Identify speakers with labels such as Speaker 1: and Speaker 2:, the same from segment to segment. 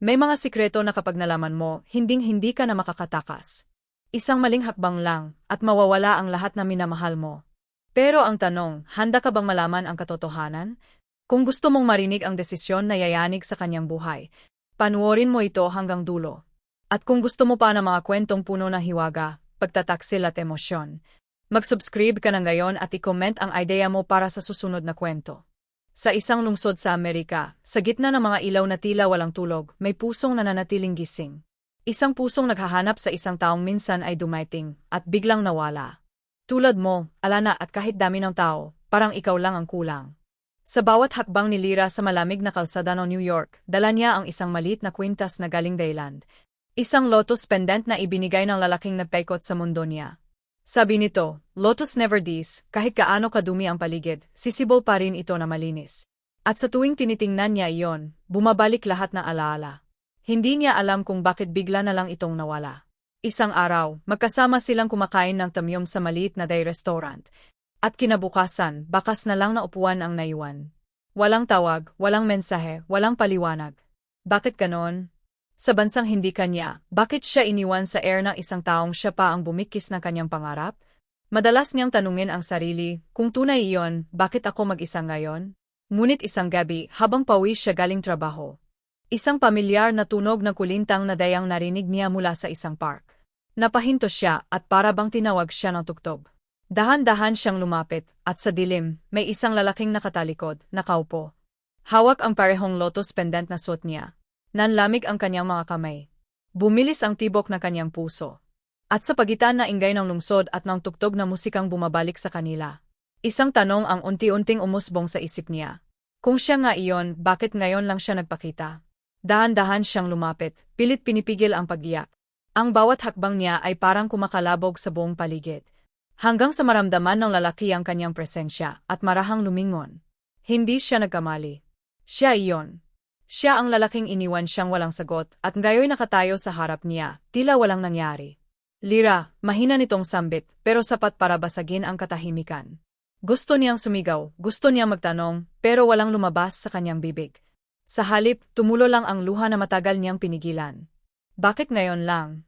Speaker 1: May mga sikreto na kapag nalaman mo, hinding-hindi ka na makakatakas. Isang maling hakbang lang, at mawawala ang lahat na minamahal mo. Pero ang tanong, handa ka bang malaman ang katotohanan? Kung gusto mong marinig ang desisyon na yayanig sa kanyang buhay, panuorin mo ito hanggang dulo. At kung gusto mo pa ng mga kwentong puno ng hiwaga, pagtataksil at emosyon, mag-subscribe ka na ngayon at i-comment ang idea mo para sa susunod na kwento. Sa isang lungsod sa Amerika, sa gitna ng mga ilaw na tila walang tulog, may pusong nananatiling gising. Isang pusong naghahanap sa isang taong minsan ay dumating at biglang nawala. Tulad mo, alana at kahit dami ng tao, parang ikaw lang ang kulang. Sa bawat hakbang ni Lira sa malamig na kalsada ng New York, dala niya ang isang maliit na kwintas na galing Dayland. Isang lotus pendant na ibinigay ng lalaking nagpaikot sa mundo niya. Sabi nito, Lotus never dies, kahit kaano kadumi ang paligid, sisibol pa rin ito na malinis. At sa tuwing tinitingnan niya iyon, bumabalik lahat ng alaala. Hindi niya alam kung bakit bigla na lang itong nawala. Isang araw, magkasama silang kumakain ng tamyom sa maliit na day restaurant. At kinabukasan, bakas na lang na upuan ang naiwan. Walang tawag, walang mensahe, walang paliwanag. Bakit ganon? Sa bansang hindi kanya, bakit siya iniwan sa air ng isang taong siya pa ang bumikis ng kanyang pangarap? Madalas niyang tanungin ang sarili, kung tunay iyon, bakit ako mag-isa ngayon? Ngunit isang gabi, habang pawis siya galing trabaho, Isang pamilyar na tunog ng kulintang na dayang narinig niya mula sa isang park. Napahinto siya at para bang tinawag siya ng tugtog. Dahan-dahan siyang lumapit at sa dilim, may isang lalaking nakatalikod, nakaupo. Hawak ang parehong lotus pendant na suot niya. Nanlamig ang kanyang mga kamay. Bumilis ang tibok ng kanyang puso. At sa pagitan na ingay ng lungsod at ng tugtog na musikang bumabalik sa kanila. Isang tanong ang unti-unting umusbong sa isip niya. Kung siya nga iyon, bakit ngayon lang siya nagpakita? Dahan-dahan siyang lumapit, pilit pinipigil ang pagiyak. Ang bawat hakbang niya ay parang kumakalabog sa buong paligid. Hanggang sa maramdaman ng lalaki ang kanyang presensya at marahang lumingon. Hindi siya nagkamali. Siya iyon. Siya ang lalaking iniwan siyang walang sagot at ngayon nakatayo sa harap niya, tila walang nangyari. Lira, mahina nitong sambit pero sapat para basagin ang katahimikan. Gusto niyang sumigaw, gusto niyang magtanong, pero walang lumabas sa kanyang bibig. Sa halip, tumulo lang ang luha na matagal niyang pinigilan. Bakit ngayon lang?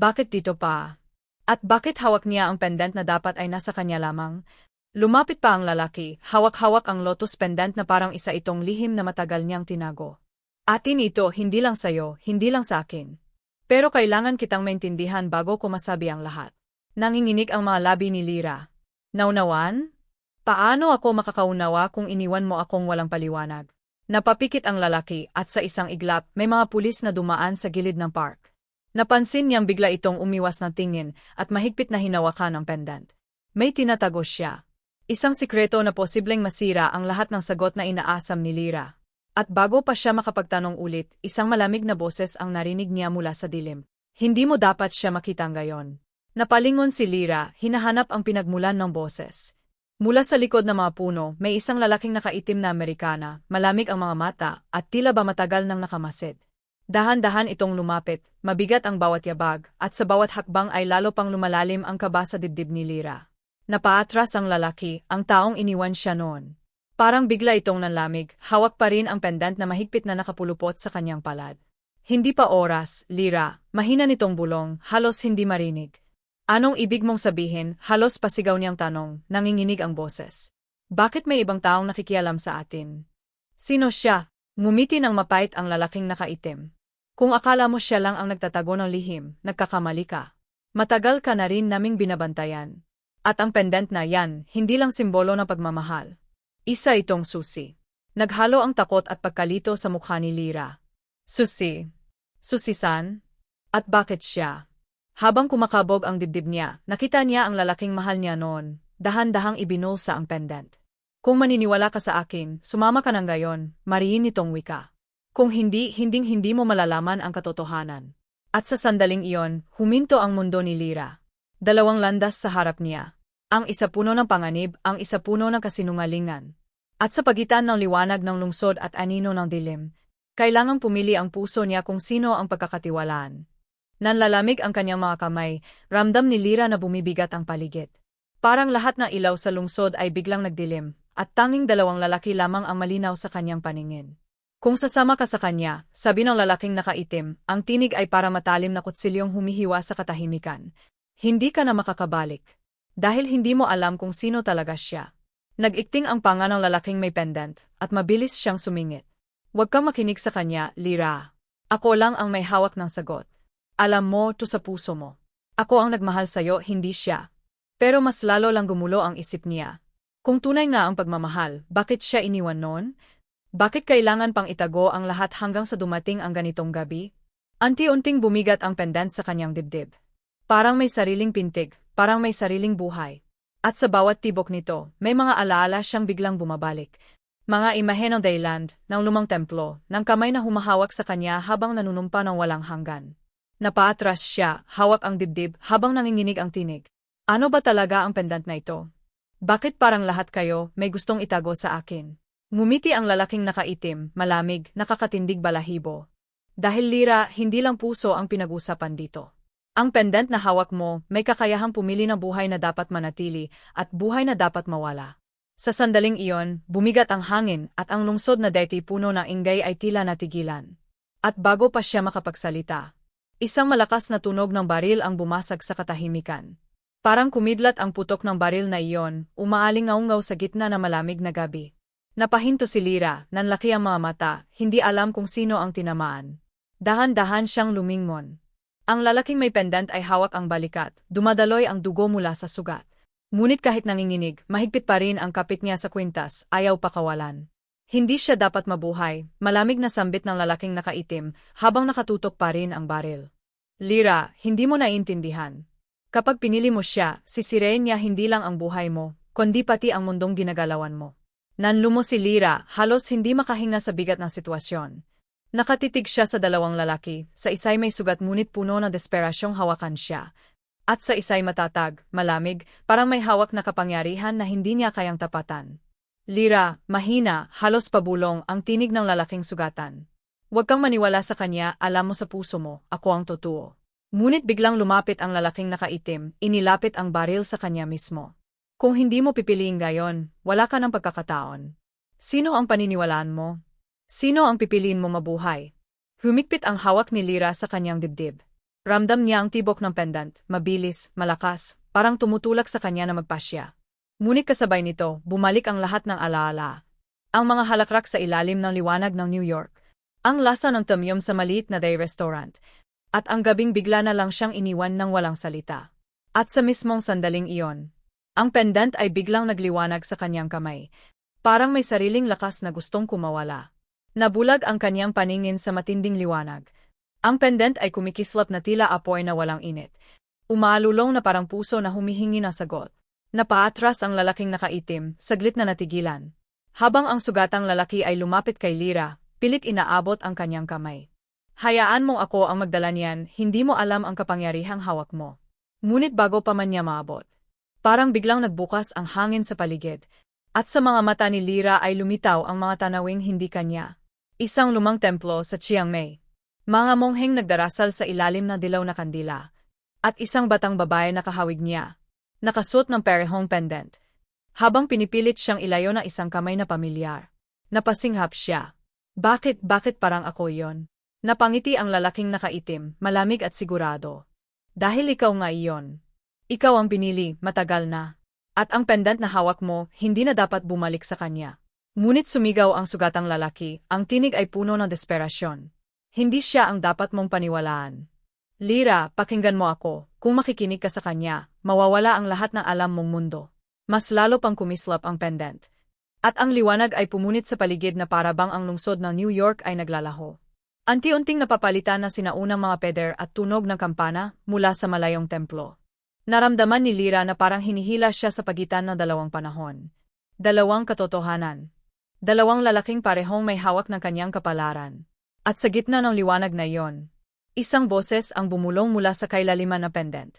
Speaker 1: Bakit dito pa? At bakit hawak niya ang pendant na dapat ay nasa kanya lamang? Lumapit pa ang lalaki, hawak-hawak ang lotus pendant na parang isa itong lihim na matagal niyang tinago. Atin ito, hindi lang sayo, hindi lang sa akin. Pero kailangan kitang maintindihan bago ko masabi ang lahat. Nanginginig ang mga labi ni Lira. Naunawan? Paano ako makakaunawa kung iniwan mo akong walang paliwanag? Napapikit ang lalaki at sa isang iglap may mga pulis na dumaan sa gilid ng park. Napansin niyang bigla itong umiwas ng tingin at mahigpit na hinawakan ang pendant. May tinatago siya. Isang sikreto na posibleng masira ang lahat ng sagot na inaasam ni Lira. At bago pa siya makapagtanong ulit, isang malamig na boses ang narinig niya mula sa dilim. Hindi mo dapat siya makita ngayon. Napalingon si Lira, hinahanap ang pinagmulan ng boses. Mula sa likod ng mga puno, may isang lalaking nakaitim na Amerikana, malamig ang mga mata, at tila ba matagal nang nakamasid. Dahan-dahan itong lumapit, mabigat ang bawat yabag, at sa bawat hakbang ay lalo pang lumalalim ang kaba sa dibdib ni Lira. Napaatras ang lalaki, ang taong iniwan siya noon. Parang bigla itong nanlamig, hawak pa rin ang pendant na mahigpit na nakapulupot sa kanyang palad. Hindi pa oras, Lira, mahina nitong bulong, halos hindi marinig. Anong ibig mong sabihin? Halos pasigaw niyang tanong, nanginginig ang boses. Bakit may ibang taong nakikialam sa atin? Sino siya? Ngumiti ng mapait ang lalaking nakaitim. Kung akala mo siya lang ang nagtatago ng lihim, nagkakamali ka. Matagal ka na rin naming binabantayan. At ang pendant na yan, hindi lang simbolo ng pagmamahal. Isa itong susi. Naghalo ang takot at pagkalito sa mukha ni Lira. Susi. Susisan? At bakit siya? Habang kumakabog ang dibdib niya, nakita niya ang lalaking mahal niya noon, dahan-dahang ibinulsa ang pendant. Kung maniniwala ka sa akin, sumama ka ng gayon, mariin nitong wika. Kung hindi, hinding-hindi mo malalaman ang katotohanan. At sa sandaling iyon, huminto ang mundo ni Lira. Dalawang landas sa harap niya. Ang isa puno ng panganib, ang isa puno ng kasinungalingan. At sa pagitan ng liwanag ng lungsod at anino ng dilim, kailangang pumili ang puso niya kung sino ang pagkakatiwalaan. Nanlalamig ang kanyang mga kamay, ramdam ni Lira na bumibigat ang paligid. Parang lahat ng ilaw sa lungsod ay biglang nagdilim, at tanging dalawang lalaki lamang ang malinaw sa kanyang paningin. Kung sasama ka sa kanya, sabi ng lalaking nakaitim, ang tinig ay para matalim na kutsilyong humihiwa sa katahimikan. Hindi ka na makakabalik. Dahil hindi mo alam kung sino talaga siya. Nag-ikting ang panga ng lalaking may pendant, at mabilis siyang sumingit. Huwag kang makinig sa kanya, Lira. Ako lang ang may hawak ng sagot. Alam mo, to sa puso mo. Ako ang nagmahal sa'yo, hindi siya. Pero mas lalo lang gumulo ang isip niya. Kung tunay nga ang pagmamahal, bakit siya iniwan noon? Bakit kailangan pang itago ang lahat hanggang sa dumating ang ganitong gabi? Anti-unting bumigat ang pendant sa kanyang dibdib. Parang may sariling pintig, parang may sariling buhay. At sa bawat tibok nito, may mga alaala siyang biglang bumabalik. Mga imahe ng dayland, ng lumang templo, ng kamay na humahawak sa kanya habang nanunumpa ng walang hanggan. Napaatras siya, hawak ang dibdib, habang nanginginig ang tinig. Ano ba talaga ang pendant na ito? Bakit parang lahat kayo may gustong itago sa akin? Ngumiti ang lalaking nakaitim, malamig, nakakatindig balahibo. Dahil lira, hindi lang puso ang pinag-usapan dito. Ang pendant na hawak mo may kakayahang pumili ng buhay na dapat manatili at buhay na dapat mawala. Sa sandaling iyon, bumigat ang hangin at ang lungsod na deti puno ng ingay ay tila natigilan. At bago pa siya makapagsalita, isang malakas na tunog ng baril ang bumasag sa katahimikan. Parang kumidlat ang putok ng baril na iyon, umaalingaungaw sa gitna na malamig na gabi. Napahinto si Lira, nanlaki ang mga mata, hindi alam kung sino ang tinamaan. Dahan-dahan siyang lumingon. Ang lalaking may pendant ay hawak ang balikat, dumadaloy ang dugo mula sa sugat. Ngunit kahit nanginginig, mahigpit pa rin ang kapit niya sa kwintas, ayaw pakawalan. Hindi siya dapat mabuhay, malamig na sambit ng lalaking nakaitim, habang nakatutok pa rin ang baril. Lira, hindi mo naiintindihan. Kapag pinili mo siya, sisirain niya hindi lang ang buhay mo, kundi pati ang mundong ginagalawan mo. Nanlumo si Lira, halos hindi makahinga sa bigat ng sitwasyon. Nakatitig siya sa dalawang lalaki, sa isa'y may sugat ngunit puno ng desperasyong hawakan siya. At sa isa'y matatag, malamig, parang may hawak na kapangyarihan na hindi niya kayang tapatan. Lira, mahina, halos pabulong ang tinig ng lalaking sugatan. Huwag kang maniwala sa kanya, alam mo sa puso mo, ako ang totoo. Ngunit biglang lumapit ang lalaking nakaitim, inilapit ang baril sa kanya mismo. Kung hindi mo pipiliin gayon, wala ka ng pagkakataon. Sino ang paniniwalaan mo? Sino ang pipiliin mo mabuhay? Humikpit ang hawak ni Lira sa kanyang dibdib. Ramdam niya ang tibok ng pendant, mabilis, malakas, parang tumutulak sa kanya na magpasya. Ngunit kasabay nito, bumalik ang lahat ng alaala. Ang mga halakrak sa ilalim ng liwanag ng New York. Ang lasa ng tamyom sa maliit na day restaurant. At ang gabing bigla na lang siyang iniwan ng walang salita. At sa mismong sandaling iyon, ang pendant ay biglang nagliwanag sa kanyang kamay. Parang may sariling lakas na gustong kumawala. Nabulag ang kanyang paningin sa matinding liwanag. Ang pendant ay kumikislap na tila apoy na walang init. Umalulong na parang puso na humihingi ng sagot. Napaatras ang lalaking nakaitim, saglit na natigilan. Habang ang sugatang lalaki ay lumapit kay Lira, pilit inaabot ang kanyang kamay. Hayaan mong ako ang magdala niyan, hindi mo alam ang kapangyarihang hawak mo. Ngunit bago pa man niya maabot. Parang biglang nagbukas ang hangin sa paligid. At sa mga mata ni Lira ay lumitaw ang mga tanawing hindi kanya. Isang lumang templo sa Chiang Mai. Mga mongheng nagdarasal sa ilalim ng dilaw na kandila. At isang batang babae na kahawig niya. Nakasuot ng perehong pendant. Habang pinipilit siyang ilayo ng isang kamay na pamilyar. Napasinghap siya. Bakit, bakit parang ako yon? Napangiti ang lalaking nakaitim, malamig at sigurado. Dahil ikaw nga iyon. Ikaw ang pinili, matagal na. At ang pendant na hawak mo, hindi na dapat bumalik sa kanya. Ngunit sumigaw ang sugatang lalaki, ang tinig ay puno ng desperasyon. Hindi siya ang dapat mong paniwalaan. Lira, pakinggan mo ako, kung makikinig ka sa kanya, mawawala ang lahat ng alam mong mundo. Mas lalo pang kumislap ang pendant. At ang liwanag ay pumunit sa paligid na parabang ang lungsod ng New York ay naglalaho. Anti-unting napapalitan na sinaunang mga peder at tunog ng kampana mula sa malayong templo. Naramdaman ni Lira na parang hinihila siya sa pagitan ng dalawang panahon. Dalawang katotohanan. Dalawang lalaking parehong may hawak ng kanyang kapalaran. At sa gitna ng liwanag na iyon, isang boses ang bumulong mula sa kailaliman na pendant.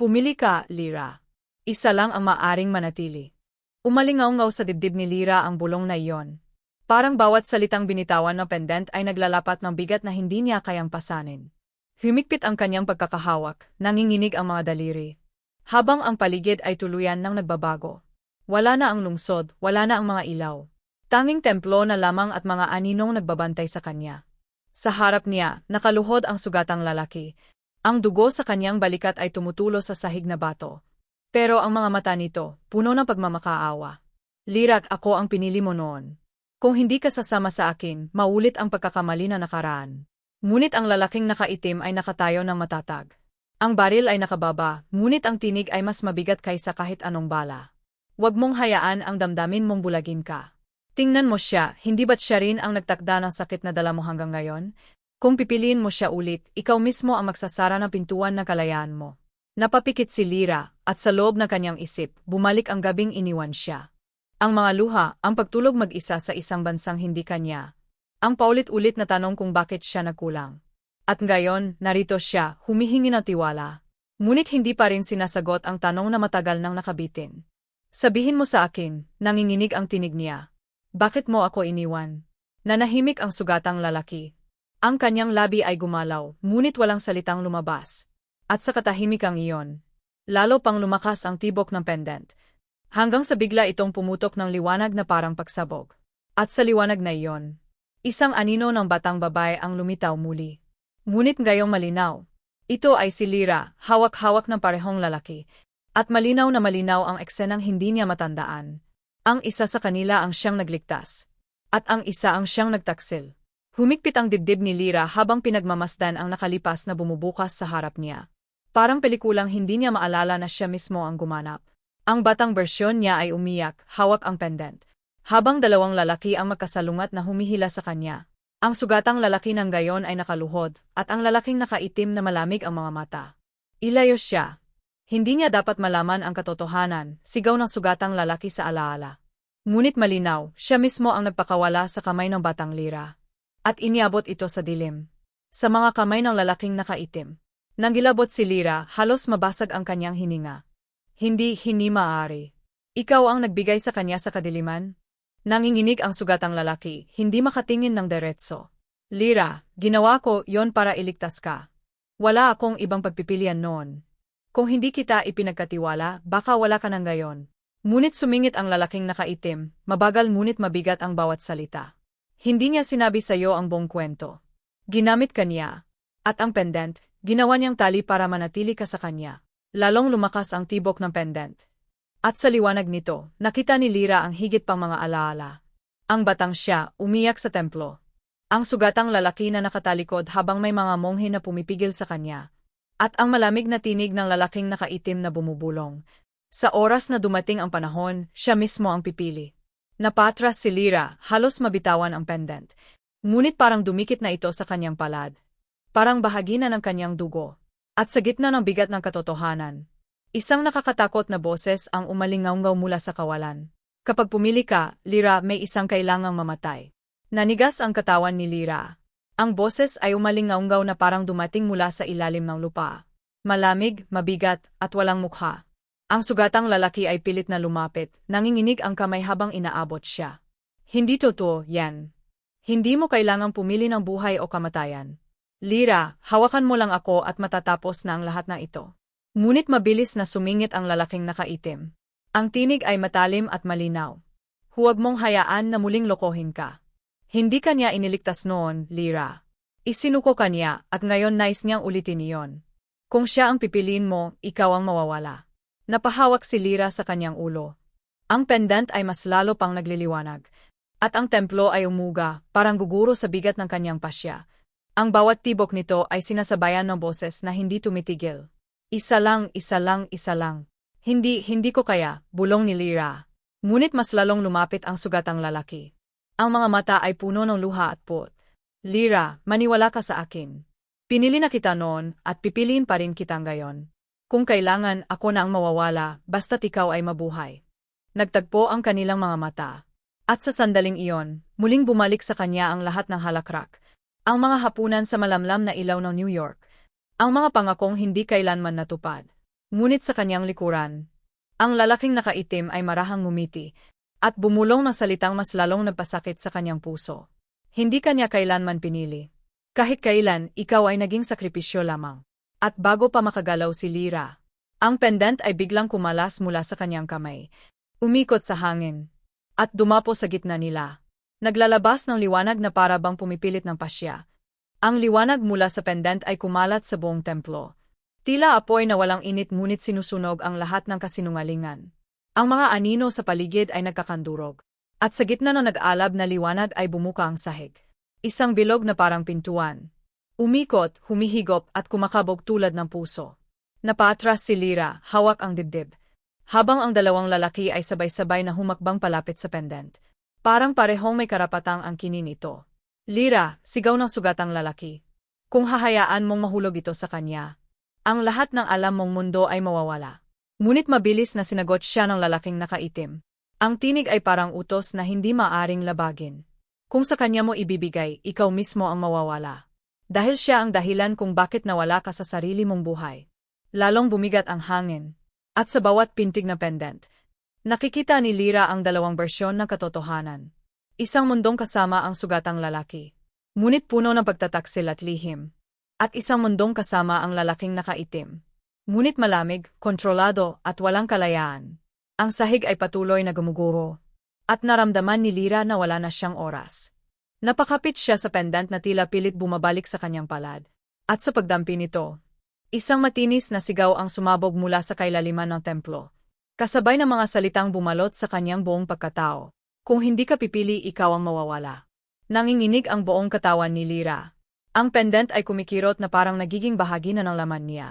Speaker 1: Pumili ka, Lira. Isa lang ang maaring manatili. Umalingaw-ngaw sa dibdib ni Lira ang bulong na iyon. Parang bawat salitang binitawan ng pendant ay naglalapat ng bigat na hindi niya kayang pasanin. Humikpit ang kanyang pagkakahawak, nanginginig ang mga daliri. Habang ang paligid ay tuluyan ng nagbabago. Wala na ang lungsod, wala na ang mga ilaw. Tanging templo na lamang at mga aninong nagbabantay sa kanya. Sa harap niya, nakaluhod ang sugatang lalaki. Ang dugo sa kanyang balikat ay tumutulo sa sahig na bato. Pero ang mga mata nito, puno ng pagmamakaawa. Lirak ako ang pinili mo noon. Kung hindi ka sasama sa akin, maulit ang pagkakamali na nakaraan. Ngunit ang lalaking nakaitim ay nakatayo ng matatag. Ang baril ay nakababa, ngunit ang tinig ay mas mabigat kaysa kahit anong bala. Huwag mong hayaan ang damdamin mong bulagin ka. Tingnan mo siya, hindi ba't siya rin ang nagtakda ng sakit na dala mo hanggang ngayon? Kung pipiliin mo siya ulit, ikaw mismo ang magsasara ng pintuan ng kalayaan mo. Napapikit si Lira, at sa loob ng kanyang isip, bumalik ang gabing iniwan siya. Ang mga luha, ang pagtulog mag-isa sa isang bansang hindi kanya. Ang paulit-ulit na tanong kung bakit siya nagkulang. At ngayon, narito siya, humihingi ng tiwala. Ngunit hindi pa rin sinasagot ang tanong na matagal nang nakabitin. Sabihin mo sa akin, nanginginig ang tinig niya. Bakit mo ako iniwan? Nanahimik ang sugatang lalaki. Ang kanyang labi ay gumalaw, ngunit walang salitang lumabas. At sa katahimikang iyon, lalo pang lumakas ang tibok ng pendant. Hanggang sa bigla itong pumutok ng liwanag na parang pagsabog. At sa liwanag na iyon, isang anino ng batang babae ang lumitaw muli. Ngunit ngayong malinaw. Ito ay si Lira, hawak-hawak ng parehong lalaki. At malinaw na malinaw ang eksenang hindi niya matandaan. Ang isa sa kanila ang siyang nagligtas. At ang isa ang siyang nagtaksil. Humigpit ang dibdib ni Lira habang pinagmamasdan ang nakalipas na bumubukas sa harap niya. Parang pelikulang hindi niya maalala na siya mismo ang gumanap. Ang batang bersyon niya ay umiyak, hawak ang pendant. Habang dalawang lalaki ang magkasalungat na humihila sa kanya, ang sugatang lalaki ng gayon ay nakaluhod, at ang lalaking nakaitim na malamig ang mga mata. Ilayo siya. Hindi niya dapat malaman ang katotohanan, sigaw ng sugatang lalaki sa alaala. Ngunit malinaw, siya mismo ang nagpakawala sa kamay ng batang lira. At iniabot ito sa dilim. Sa mga kamay ng lalaking nakaitim. Nang gilabot si Lira, halos mabasag ang kanyang hininga. Hindi, hindi maaari. Ikaw ang nagbigay sa kanya sa kadiliman? Nanginginig ang sugatang lalaki, hindi makatingin ng diretso. Lira, ginawa ko yon para iligtas ka. Wala akong ibang pagpipilian noon. Kung hindi kita ipinagkatiwala, baka wala ka nang gayon. Ngunit sumingit ang lalaking nakaitim, mabagal ngunit mabigat ang bawat salita. Hindi niya sinabi sa iyo ang buong kwento. Ginamit ka niya. At ang pendant, ginawa niyang tali para manatili ka sa kanya. Lalong lumakas ang tibok ng pendant. At sa liwanag nito, nakita ni Lira ang higit pang mga alaala. Ang batang siya, umiyak sa templo. Ang sugatang lalaki na nakatalikod habang may mga monghe na pumipigil sa kanya. At ang malamig na tinig ng lalaking nakaitim na bumubulong. Sa oras na dumating ang panahon, siya mismo ang pipili. Napatras si Lira, halos mabitawan ang pendant. Ngunit parang dumikit na ito sa kanyang palad. Parang bahagi na ng kanyang dugo. At sa gitna ng bigat ng katotohanan, Isang nakakatakot na boses ang umalingaw mula sa kawalan. Kapag pumili ka, Lira, may isang kailangang mamatay. Nanigas ang katawan ni Lira. Ang boses ay umalingaw na parang dumating mula sa ilalim ng lupa. Malamig, mabigat, at walang mukha. Ang sugatang lalaki ay pilit na lumapit, nanginginig ang kamay habang inaabot siya. Hindi totoo, yan. Hindi mo kailangang pumili ng buhay o kamatayan. Lira, hawakan mo lang ako at matatapos na ang lahat ng ito. Ngunit mabilis na sumingit ang lalaking nakaitim. Ang tinig ay matalim at malinaw. Huwag mong hayaan na muling lokohin ka. Hindi kanya iniligtas noon, Lira. Isinuko kanya at ngayon nais niyang ulitin iyon. Kung siya ang pipiliin mo, ikaw ang mawawala. Napahawak si Lira sa kanyang ulo. Ang pendant ay mas lalo pang nagliliwanag. At ang templo ay umuga, parang guguro sa bigat ng kanyang pasya. Ang bawat tibok nito ay sinasabayan ng boses na hindi tumitigil. Isa lang, isa lang, isa lang. Hindi, hindi ko kaya, bulong ni Lira. Ngunit mas lalong lumapit ang sugatang lalaki. Ang mga mata ay puno ng luha at put. Lira, maniwala ka sa akin. Pinili na kita noon at pipiliin pa rin kita ngayon. Kung kailangan, ako na ang mawawala, basta't ikaw ay mabuhay. Nagtagpo ang kanilang mga mata. At sa sandaling iyon, muling bumalik sa kanya ang lahat ng halakrak. Ang mga hapunan sa malamlam na ilaw ng New York, ang mga pangakong hindi kailanman natupad. Ngunit sa kanyang likuran, ang lalaking nakaitim ay marahang ngumiti, at bumulong ng salitang mas lalong nagpasakit sa kanyang puso. Hindi kanya kailanman pinili. Kahit kailan, ikaw ay naging sakripisyo lamang. At bago pa makagalaw si Lira, ang pendant ay biglang kumalas mula sa kanyang kamay. Umikot sa hangin. at dumapo sa gitna nila. Naglalabas ng liwanag na para bang pumipilit ng pasya. Ang liwanag mula sa pendant ay kumalat sa buong templo. Tila apoy na walang init ngunit sinusunog ang lahat ng kasinungalingan. Ang mga anino sa paligid ay nagkakandurog. At sa gitna ng nag-alab na liwanag ay bumuka ang sahig. Isang bilog na parang pintuan. Umikot, humihigop at kumakabog tulad ng puso. Napatras si Lira, hawak ang dibdib. Habang ang dalawang lalaki ay sabay-sabay na humakbang palapit sa pendant. Parang parehong may karapatang ang kinin ito. Lira, sigaw ng sugatang lalaki. Kung hahayaan mong mahulog ito sa kanya, ang lahat ng alam mong mundo ay mawawala. Ngunit mabilis na sinagot siya ng lalaking nakaitim. Ang tinig ay parang utos na hindi maaring labagin. Kung sa kanya mo ibibigay, ikaw mismo ang mawawala. Dahil siya ang dahilan kung bakit nawala ka sa sarili mong buhay. Lalong bumigat ang hangin. At sa bawat pintig na pendant, nakikita ni Lira ang dalawang bersyon ng katotohanan. Isang mundong kasama ang sugatang lalaki. Ngunit puno ng pagtataksil at lihim. At isang mundong kasama ang lalaking nakaitim. Ngunit malamig, kontrolado, at walang kalayaan. Ang sahig ay patuloy na gumuguro. At naramdaman ni Lira na wala na siyang oras. Napakapit siya sa pendant na tila pilit bumabalik sa kanyang palad. At sa pagdampi nito, Isang matinis na sigaw ang sumabog mula sa kailaliman ng templo. Kasabay ng mga salitang bumalot sa kanyang buong pagkatao. Kung hindi ka pipili, ikaw ang mawawala. Nanginginig ang buong katawan ni Lira. Ang pendant ay kumikirot na parang nagiging bahagi na ng laman niya.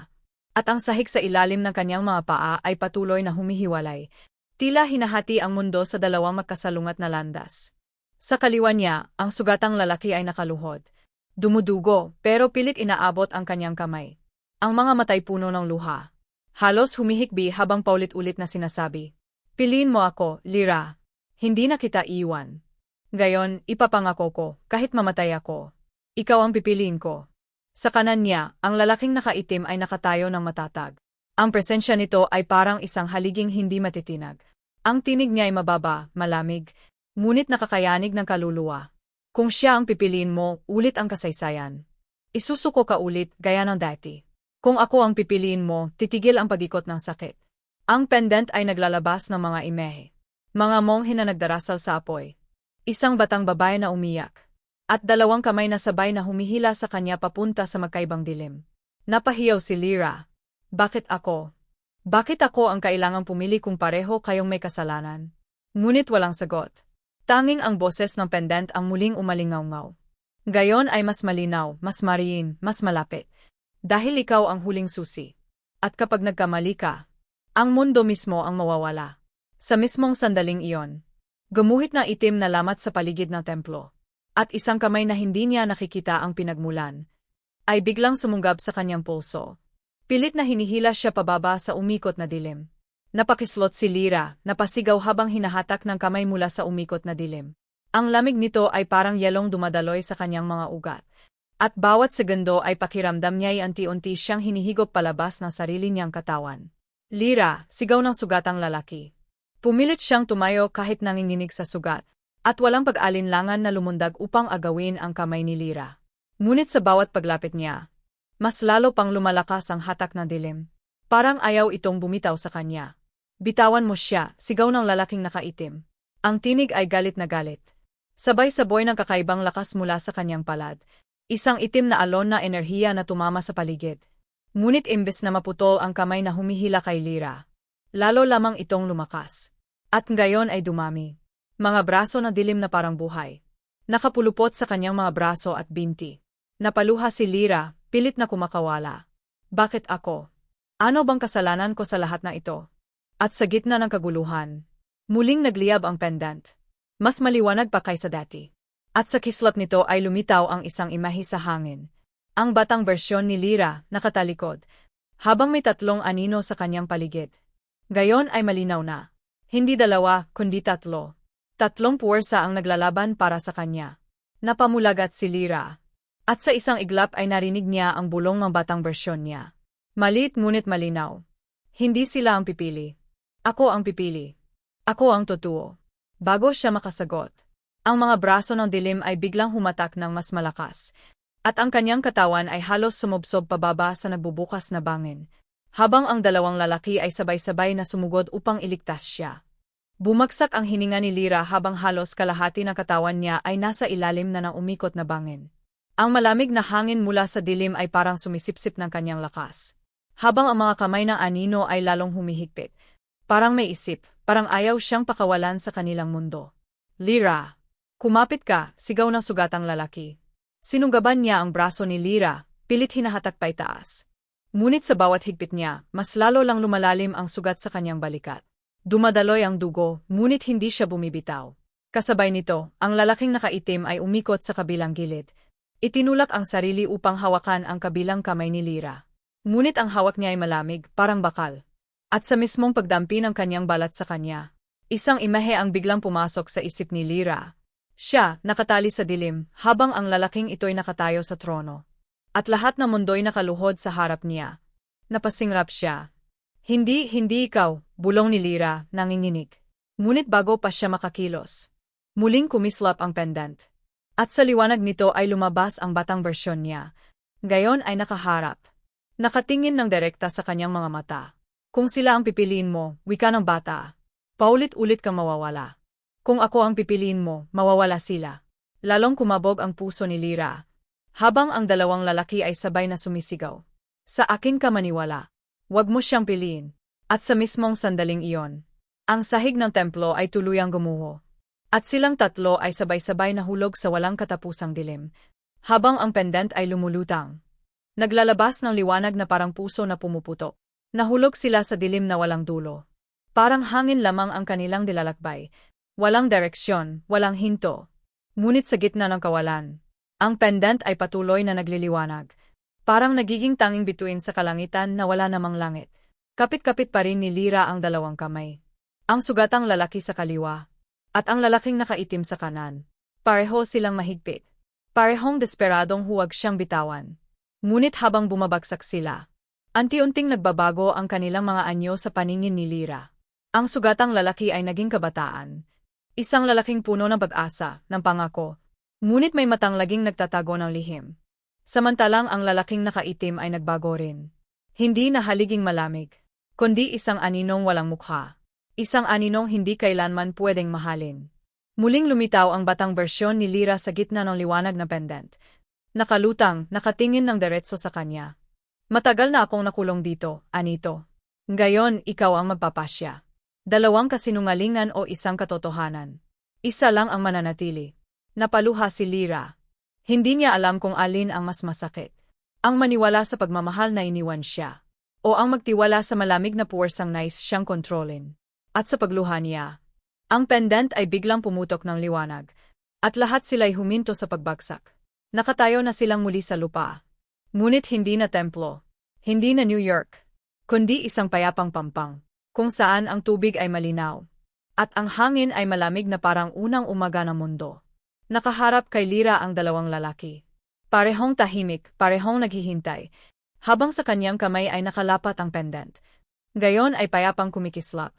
Speaker 1: At ang sahig sa ilalim ng kanyang mga paa ay patuloy na humihiwalay. Tila hinahati ang mundo sa dalawang magkasalungat na landas. Sa kaliwa niya, ang sugatang lalaki ay nakaluhod. Dumudugo, pero pilit inaabot ang kanyang kamay. Ang mga matay puno ng luha. Halos humihikbi habang paulit-ulit na sinasabi. Piliin mo ako, Lira. Hindi na kita iwan. Gayon, ipapangako ko, kahit mamatay ako. Ikaw ang pipiliin ko. Sa kanan niya, ang lalaking nakaitim ay nakatayo ng matatag. Ang presensya nito ay parang isang haliging hindi matitinag. Ang tinig niya ay mababa, malamig, ngunit nakakayanig ng kaluluwa. Kung siya ang pipiliin mo, ulit ang kasaysayan. Isusuko ka ulit, gaya ng dati. Kung ako ang pipiliin mo, titigil ang pagikot ng sakit. Ang pendant ay naglalabas ng mga imehe. Mga monghe na nagdarasal sa apoy. Isang batang babae na umiyak. At dalawang kamay na sabay na humihila sa kanya papunta sa magkaibang dilim. Napahiyaw si Lira. Bakit ako? Bakit ako ang kailangang pumili kung pareho kayong may kasalanan? Ngunit walang sagot. Tanging ang boses ng pendant ang muling umalingaw-ngaw. Gayon ay mas malinaw, mas mariin, mas malapit. Dahil ikaw ang huling susi. At kapag nagkamali ka, ang mundo mismo ang mawawala. Sa mismong sandaling iyon, gumuhit na itim na lamat sa paligid ng templo. At isang kamay na hindi niya nakikita ang pinagmulan, ay biglang sumunggab sa kanyang pulso. Pilit na hinihila siya pababa sa umikot na dilim. Napakislot si Lira, napasigaw habang hinahatak ng kamay mula sa umikot na dilim. Ang lamig nito ay parang yelong dumadaloy sa kanyang mga ugat. At bawat segundo ay pakiramdam niya ay anti-unti siyang hinihigop palabas ng sarili niyang katawan. Lira, sigaw ng sugatang lalaki. Pumilit siyang tumayo kahit nanginginig sa sugat, at walang pag-alinlangan na lumundag upang agawin ang kamay ni Lira. Ngunit sa bawat paglapit niya, mas lalo pang lumalakas ang hatak ng dilim. Parang ayaw itong bumitaw sa kanya. Bitawan mo siya, sigaw ng lalaking nakaitim. Ang tinig ay galit na galit. Sabay-saboy ng kakaibang lakas mula sa kanyang palad, Isang itim na alon na enerhiya na tumama sa paligid. Ngunit imbes na maputol ang kamay na humihila kay Lira, lalo lamang itong lumakas. At ngayon ay dumami. Mga braso na dilim na parang buhay. Nakapulupot sa kanyang mga braso at binti. Napaluha si Lira, pilit na kumakawala. Bakit ako? Ano bang kasalanan ko sa lahat na ito? At sa gitna ng kaguluhan, muling nagliyab ang pendant. Mas maliwanag pa kaysa dati. At sa kislap nito ay lumitaw ang isang imahe sa hangin. Ang batang bersyon ni Lira, nakatalikod, habang may tatlong anino sa kanyang paligid. Gayon ay malinaw na. Hindi dalawa, kundi tatlo. Tatlong puwersa ang naglalaban para sa kanya. Napamulagat si Lira. At sa isang iglap ay narinig niya ang bulong ng batang bersyon niya. Malit ngunit malinaw. Hindi sila ang pipili. Ako ang pipili. Ako ang totoo. Bago siya makasagot, ang mga braso ng dilim ay biglang humatak ng mas malakas, at ang kanyang katawan ay halos sumubsob pababa sa nagbubukas na bangin, habang ang dalawang lalaki ay sabay-sabay na sumugod upang iligtas siya. Bumagsak ang hininga ni Lira habang halos kalahati ng katawan niya ay nasa ilalim na ng umikot na bangin. Ang malamig na hangin mula sa dilim ay parang sumisipsip ng kanyang lakas. Habang ang mga kamay ng anino ay lalong humihigpit. Parang may isip, parang ayaw siyang pakawalan sa kanilang mundo. Lira! Kumapit ka, sigaw ng sugatang lalaki. Sinunggaban niya ang braso ni Lira, pilit hinahatak pa itaas. Ngunit sa bawat higpit niya, mas lalo lang lumalalim ang sugat sa kanyang balikat. Dumadaloy ang dugo, ngunit hindi siya bumibitaw. Kasabay nito, ang lalaking nakaitim ay umikot sa kabilang gilid. Itinulak ang sarili upang hawakan ang kabilang kamay ni Lira. Ngunit ang hawak niya ay malamig, parang bakal. At sa mismong pagdampi ng kanyang balat sa kanya, isang imahe ang biglang pumasok sa isip ni Lira. Siya, nakatali sa dilim, habang ang lalaking ito'y nakatayo sa trono. At lahat ng mundo'y nakaluhod sa harap niya. Napasingrap siya, hindi, hindi ikaw, bulong ni Lira, nanginginig. Ngunit bago pa siya makakilos. Muling kumislap ang pendant. At sa liwanag nito ay lumabas ang batang bersyon niya. Gayon ay nakaharap. Nakatingin ng direkta sa kanyang mga mata. Kung sila ang pipiliin mo, wika ng bata. Paulit-ulit kang mawawala. Kung ako ang pipiliin mo, mawawala sila. Lalong kumabog ang puso ni Lira. Habang ang dalawang lalaki ay sabay na sumisigaw. Sa akin ka maniwala. Huwag mo siyang piliin. At sa mismong sandaling iyon, ang sahig ng templo ay tuluyang gumuho. At silang tatlo ay sabay-sabay nahulog sa walang katapusang dilim, habang ang pendant ay lumulutang. Naglalabas ng liwanag na parang puso na pumuputok. Nahulog sila sa dilim na walang dulo. Parang hangin lamang ang kanilang dilalakbay. Walang direksyon, walang hinto. Ngunit sa gitna ng kawalan, ang pendant ay patuloy na nagliliwanag, Parang nagiging tanging bituin sa kalangitan na wala namang langit. Kapit-kapit pa rin ni Lira ang dalawang kamay. Ang sugatang lalaki sa kaliwa. At ang lalaking nakaitim sa kanan. Pareho silang mahigpit. Parehong desperadong huwag siyang bitawan. Ngunit habang bumabagsak sila, anti-unting nagbabago ang kanilang mga anyo sa paningin ni Lira. Ang sugatang lalaki ay naging kabataan. Isang lalaking puno ng pag-asa, ng pangako. Ngunit may matang laging nagtatago ng lihim. Samantalang ang lalaking nakaitim ay nagbago rin. Hindi na haliging malamig, kundi isang aninong walang mukha. Isang aninong hindi kailanman pwedeng mahalin. Muling lumitaw ang batang bersyon ni Lira sa gitna ng liwanag na pendant. Nakalutang, nakatingin ng diretso sa kanya. Matagal na akong nakulong dito, Anito. Ngayon, ikaw ang magpapasya. Dalawang kasinungalingan o isang katotohanan. Isa lang ang mananatili. Napaluha si Lira. Hindi niya alam kung alin ang mas masakit. Ang maniwala sa pagmamahal na iniwan siya. O ang magtiwala sa malamig na puwersang nais siyang kontrolin. At sa pagluha niya, ang pendant ay biglang pumutok ng liwanag. At lahat sila'y huminto sa pagbagsak. Nakatayo na silang muli sa lupa. Ngunit hindi na templo. Hindi na New York. Kundi isang payapang pampang. Kung saan ang tubig ay malinaw. At ang hangin ay malamig na parang unang umaga ng mundo. Nakaharap kay Lira ang dalawang lalaki. Parehong tahimik, parehong naghihintay, habang sa kanyang kamay ay nakalapat ang pendant. Gayon ay payapang kumikislap.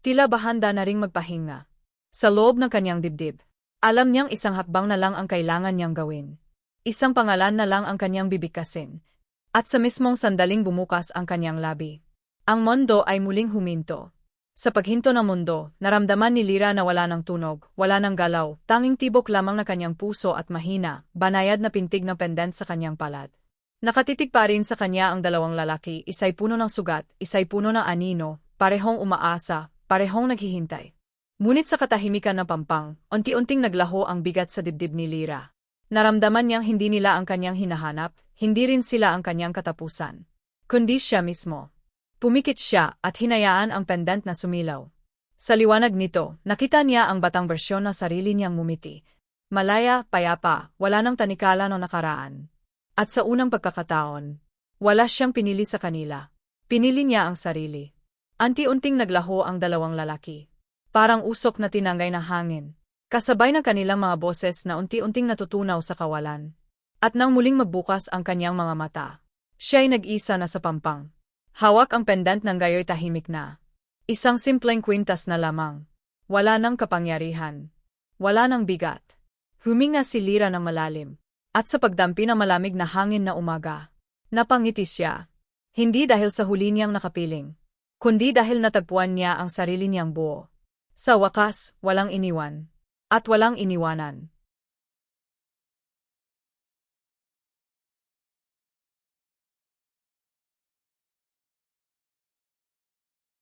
Speaker 1: Tila bahanda na ring magpahinga. Sa loob ng kanyang dibdib, alam niyang isang hakbang na lang ang kailangan niyang gawin. Isang pangalan na lang ang kanyang bibigkasin. At sa mismong sandaling bumukas ang kanyang labi. Ang mundo ay muling huminto. Sa paghinto ng mundo, naramdaman ni Lira na wala ng tunog, wala ng galaw, tanging tibok lamang na kanyang puso at mahina, banayad na pintig ng pendant sa kanyang palad. Nakatitig pa rin sa kanya ang dalawang lalaki, isa'y puno ng sugat, isa'y puno ng anino, parehong umaasa, parehong naghihintay. Ngunit sa katahimikan ng pampang, unti-unting naglaho ang bigat sa dibdib ni Lira. Naramdaman niyang hindi nila ang kanyang hinahanap, hindi rin sila ang kanyang katapusan. Kundi siya mismo. Pumikit siya at hinayaan ang pendant na sumilaw. Sa liwanag nito, nakita niya ang batang bersyon na sarili niyang mumiti. Malaya, payapa, wala nang tanikala no nakaraan. At sa unang pagkakataon, wala siyang pinili sa kanila. Pinili niya ang sarili. Anti-unting naglaho ang dalawang lalaki. Parang usok na tinanggay ng hangin. Kasabay ng kanilang mga boses na unti-unting natutunaw sa kawalan. At nang muling magbukas ang kanyang mga mata, siya'y nag-isa na sa pampang. Hawak ang pendant ng gayoy tahimik na. Isang simpleng kwintas na lamang. Wala nang kapangyarihan. Wala nang bigat. Huminga si Lira ng malalim. At sa pagdampi ng malamig na hangin na umaga, napangiti siya. Hindi dahil sa huli niyang nakapiling, kundi dahil natagpuan niya ang sarili niyang buo. Sa wakas, walang iniwan. At walang iniwanan.